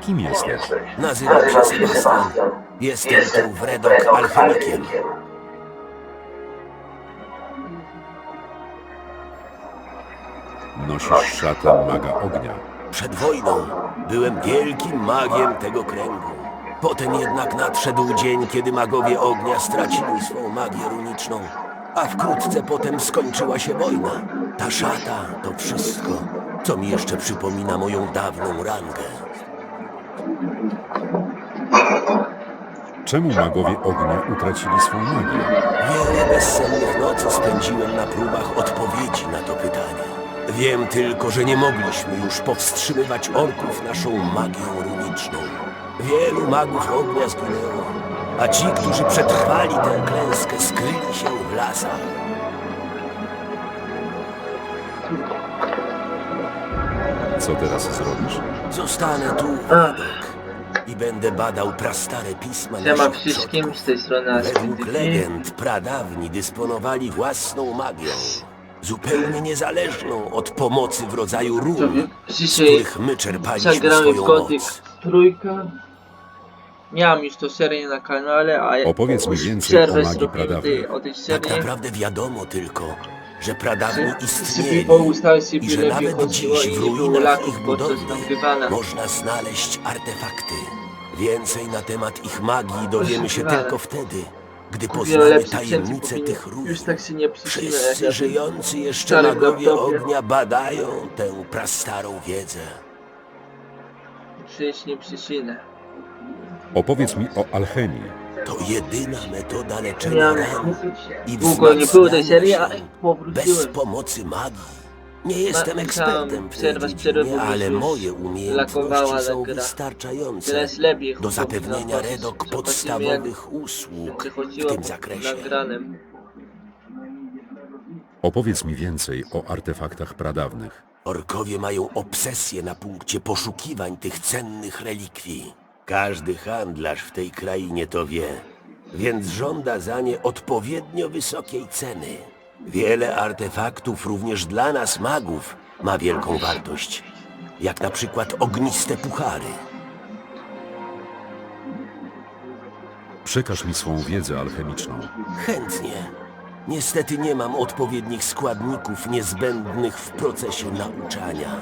Kim jesteś? Nazywam się Sebastian. Jestem tu w Redok alchemikiem. Nosisz szatę maga ognia. Przed wojną byłem wielkim magiem tego kręgu. Potem jednak nadszedł dzień, kiedy magowie ognia stracili swą magię runiczną, a wkrótce potem skończyła się wojna. Ta szata to wszystko, co mi jeszcze przypomina moją dawną rangę. Czemu magowie ognia utracili swą magię? Wiele bezsennych nocy spędziłem na próbach odpowiedzi na to pytanie. Wiem tylko, że nie mogliśmy już powstrzymywać orków naszą magią runiczną. Wielu magów ognia zginęło, a ci, którzy przetrwali tę klęskę, skryli się w lasach. Co teraz zrobisz? Zostanę tu w Redok i będę badał prastare pisma Siema naszych wszystkim, z tej strony Według legend pradawni dysponowali własną magią, zupełnie niezależną od pomocy w rodzaju run, z Dzisiaj których my czerpaliśmy zagramy w swoją Gothic moc. trójka. Miałem już to serię na kanale, a ja Opowiedz mi więcej o przerwę magii zrobiłem pradawnej. tej- o tej Tak serii. naprawdę wiadomo tylko, że pradawni istnieli i że nawet chodziło dziś i w nie było ruinach laków ich podczas budowli nagrywania. można znaleźć artefakty. Więcej na temat ich magii dowiemy się Poszukiwane. tylko wtedy, gdy wiele poznamy tajemnice powinien- tych ruin. Już tak się nie przyczyna, jak Wszyscy żyjący jeszcze starym magowie laptopie. ognia badają tę prastarą wiedzę. przecież nie przyczyna. Opowiedz mi o alchemii. To jedyna metoda leczenia Miałem ran i długo nie było tej serii, a się bez powróciłem. pomocy magii. Nie jestem Ma- ekspertem w tej przerwać przerwę, dziedzinie, bo ale już moje lakowała umiejętności są gra. wystarczające Teraz lepiej do zapewnienia redok podstawowych usług w tym zakresie. Opowiedz mi więcej o artefaktach pradawnych. Orkowie mają obsesję na punkcie poszukiwań tych cennych relikwii. Każdy handlarz w tej krainie to wie, więc żąda za nie odpowiednio wysokiej ceny. Wiele artefaktów, również dla nas magów, ma wielką wartość. Jak na przykład ogniste puchary. Przekaż mi swą wiedzę alchemiczną. Chętnie. Niestety nie mam odpowiednich składników niezbędnych w procesie nauczania.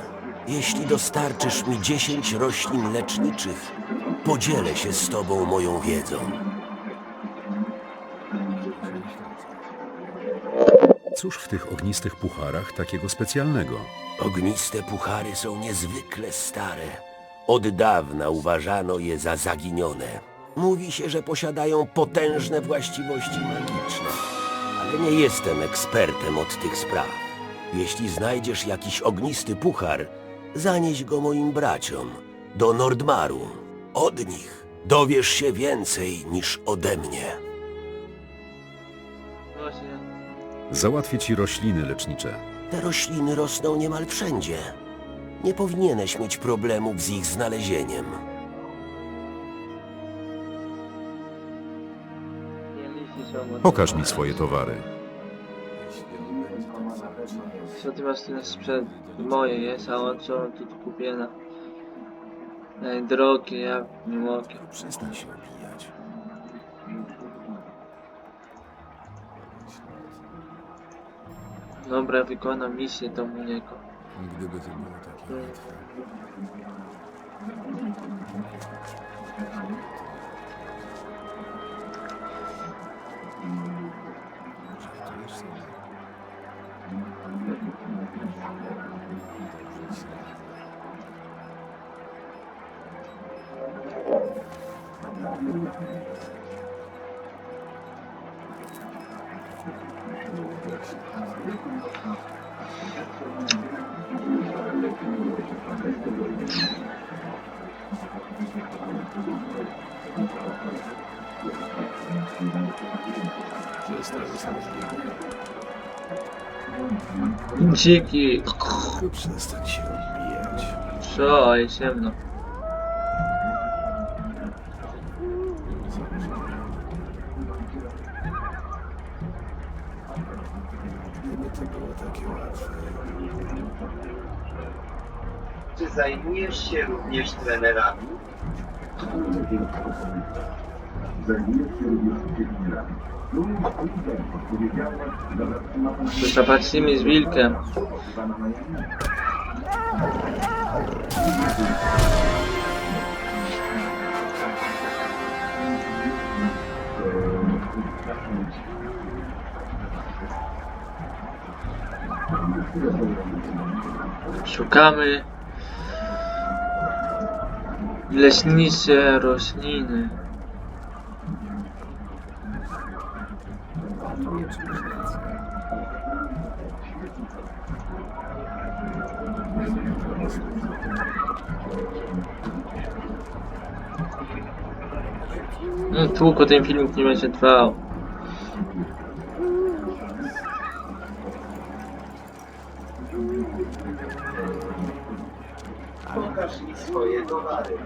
Jeśli dostarczysz mi 10 roślin leczniczych, podzielę się z tobą moją wiedzą. Cóż w tych ognistych pucharach takiego specjalnego? Ogniste puchary są niezwykle stare. Od dawna uważano je za zaginione. Mówi się, że posiadają potężne właściwości magiczne. Ale nie jestem ekspertem od tych spraw. Jeśli znajdziesz jakiś ognisty puchar, zanieś go moim braciom do Nordmaru. Od nich dowiesz się więcej niż ode mnie. Właśnie. Załatwię ci rośliny lecznicze. Te rośliny rosną niemal wszędzie. Nie powinieneś mieć problemów z ich znalezieniem. Pokaż mi swoje towary. Co ty masz tu na sprzęt? Moje jest, a on co on tu kupię na... Najdrogie, ja nie mogę. Przestań się opijać. Dobra, wykonam misję do niego. Gdyby to było takie łatwe. Żartujesz sobie? Dziki! Przestań się odbijać. Co? Jest ciemno. Gdyby to było takie takie łatwe. Czy zajmujesz się również trenerami? Zobaczcie mi z wilkiem. Szukamy leśnicze rośliny. No długo ten filmik nie będzie trwał. Pokaż mi swoje towary.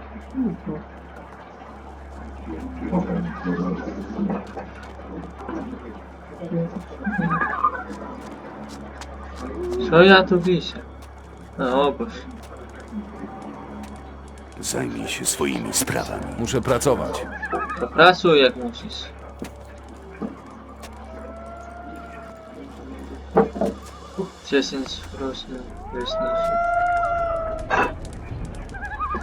Co ja tu widzę? No oboż. Zajmij się swoimi sprawami. Muszę pracować. To pracuj jak musisz. Dziesięć roślin leśniczych.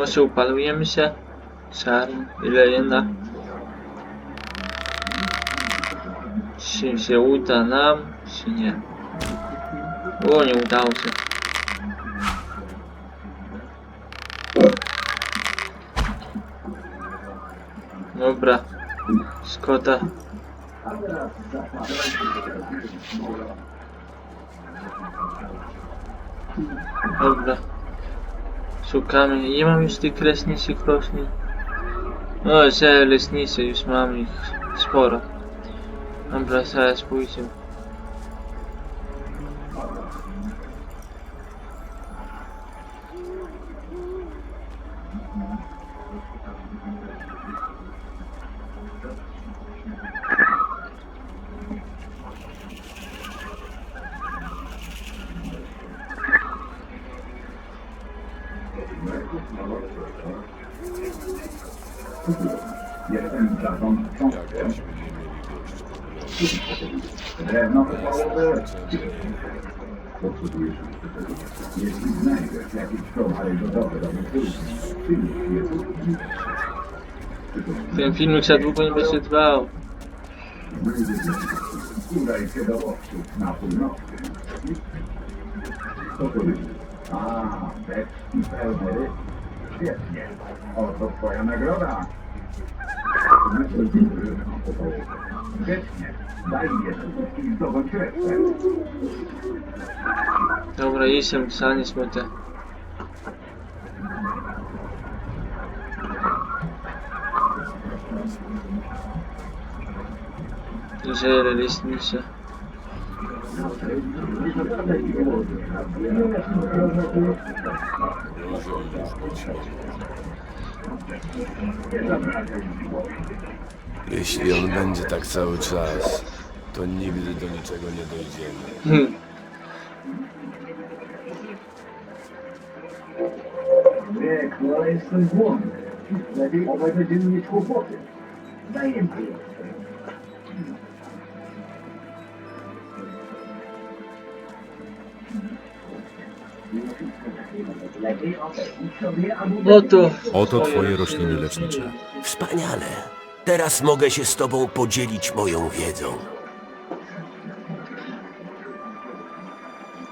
Może upalujemy się? Czarny, ile jedna? Czy się uda nam, czy nie? O, nie udało się. Dobra. Szkoda. Dobra. Szukamy. Nie mam już tych leśniczych roślin. O, że leśnicze, już mam ich sporo. Dobra, zaraz pójdziemy. Drewno połowy. Potrzebujesz tego. Jeśli znajdziesz jakieś towary gotowe do wypróżni, przynieś je Ten filmik za długo nie będzie trwał. Udaj się do owców na północy. Co to jest? A, beczki pełne ryb. Świetnie. Oto twoja nagroda. Świetnie. Daj je i zdobądź resztę. Dobra, jestem sani smutę. Jeśli on będzie tak cały czas, to nigdy do niczego nie dojdziemy. Hmm. Wiek, no jestem głodny. Lepiej obaj będziemy mieć kłopoty. Zajęty jestem. Oto. Oto twoje rośliny lecznicze. Wspaniale. Teraz mogę się z tobą podzielić moją wiedzą.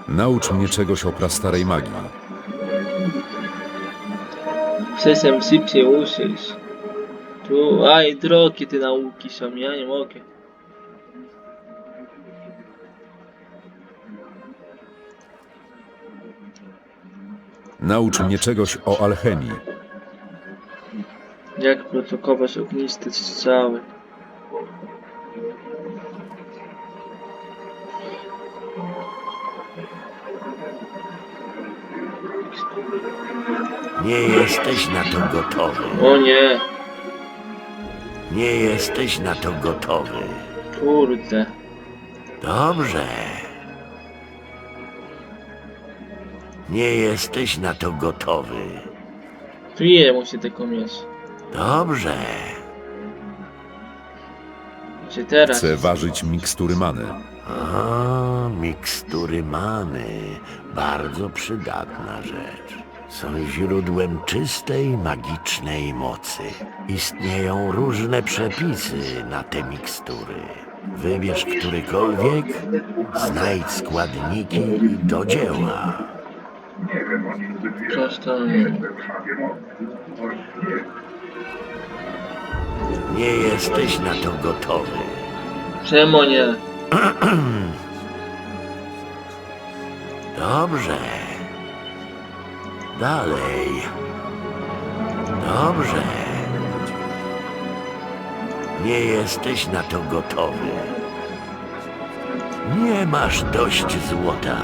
Naucz mnie czegoś o prastarej magii. Czasem sypie usieć. Tu, aj, drogie te nauki są, ja nie mogę. Naucz mnie czegoś o alchemii. Jak produkować ogniste strzały. Nie jesteś na to gotowy. O nie, Nie jesteś na to gotowy. kurde. Dobrze. Nie jesteś na to gotowy. Tu ile musi tego mieć? Dobrze. Czy teraz? Chcę ważyć mikstury many. A, mikstury many. Bardzo przydatna rzecz. Są źródłem czystej, magicznej mocy. Istnieją różne przepisy na te mikstury. Wybierz którykolwiek, znajdź składniki i do dzieła. Tam... Nie jesteś na to gotowy. Czemu nie? Dobrze. Dalej. Dobrze. Nie jesteś na to gotowy. Nie masz dość złota.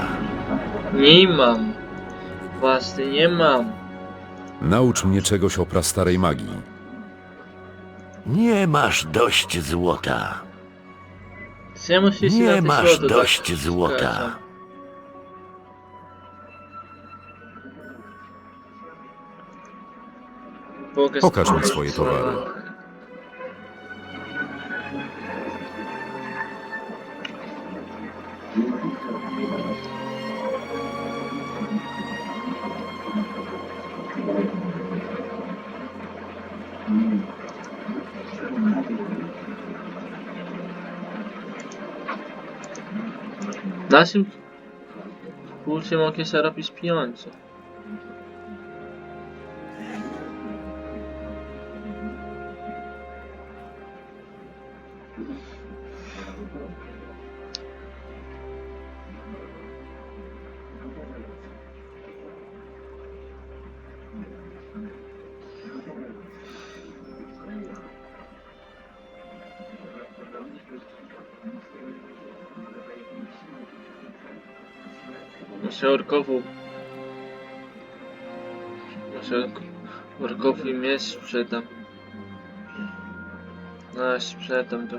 Nie mam. Właśnie nie mam. Naucz mnie czegoś o prastarej magii. Nie masz dość złota. Nie masz złoto dość złota. Pokaż mi swoje towary. Na czym kurczę mogę zarobić pieniądze? Może orkową... Może ork... orkowy miecz sprzedam. No, sprzedam to.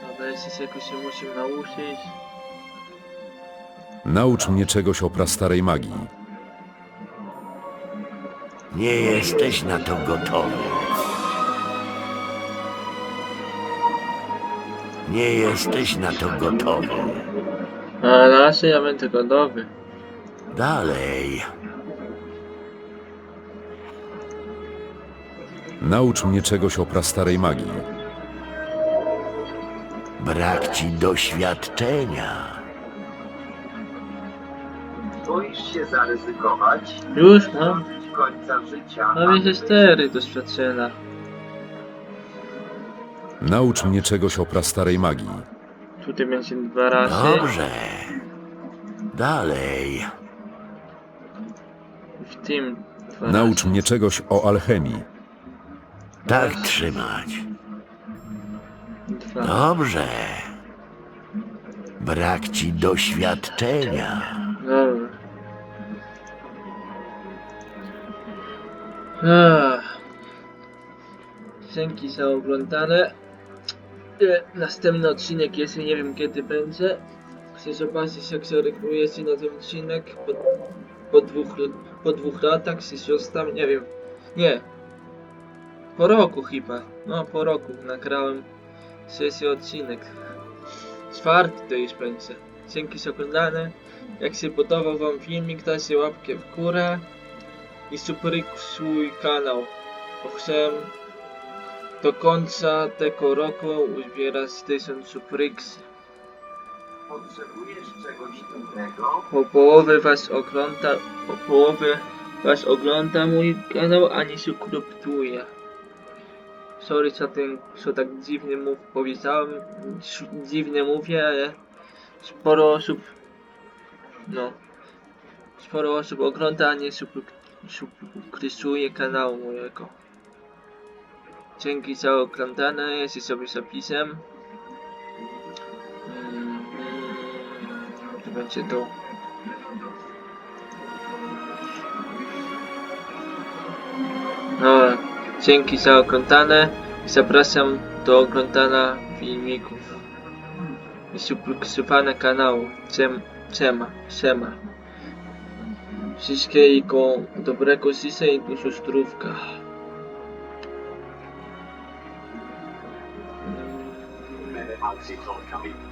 Dobra, jeszcze czegoś się musimy nauczyć. Naucz mnie czegoś o prastarej magii. Nie jesteś na to gotowy. Nie jesteś na to gotowy. A nasze ja będę gotowy. Dalej. Naucz mnie czegoś o prastarej magii. Brak ci doświadczenia. Boisz się zaryzykować? Już mam. Dążyć końca życia. Mam jeszcze cztery doświadczenia. Naucz mnie czegoś o prastarej magii. Tutaj będzie dwa razy. Dobrze. Dalej. W tym dwa Naucz razy. mnie czegoś o alchemii. Tak trzymać. Dwa. Dobrze. Brak ci doświadczenia. Dobra. Dzięki za oglądane. E, Następny odcinek jest, nie wiem kiedy będzie. Chcę zobaczyć jak zareaguje się na ten odcinek po, po, dwóch, po dwóch latach z siostrami, nie wiem. Nie. Po roku chyba. No po roku nagrałem trzeci odcinek. Czwarty to już będzie. Dzięki za oglądane. Jak się podobał wam filmik, dajcie łapkę w górę i subskrybuj kanał. chcę do końca tego roku uzbierać 1000 subryks. Potrzebujesz czegoś innego? Po połowie was ogląda, po połowie was ogląda mój kanał, a nie subskrybuje. Sorry, co ten, co tak dziwnie mów, powiedziałem, dziwnie mówię, ale sporo osób, no, sporo osób ogląda, a nie subskrybuje kanału mojego. Dzięki za oglądanie, jesteś sobie zapisem. Mm, to będzie to. No, dzięki za oglądanie i zapraszam do oglądania filmików i subskrybowania kanału Cem, Cema, Sema. Wszystkiego dobrego życzę i dużo zdrówka. Mm.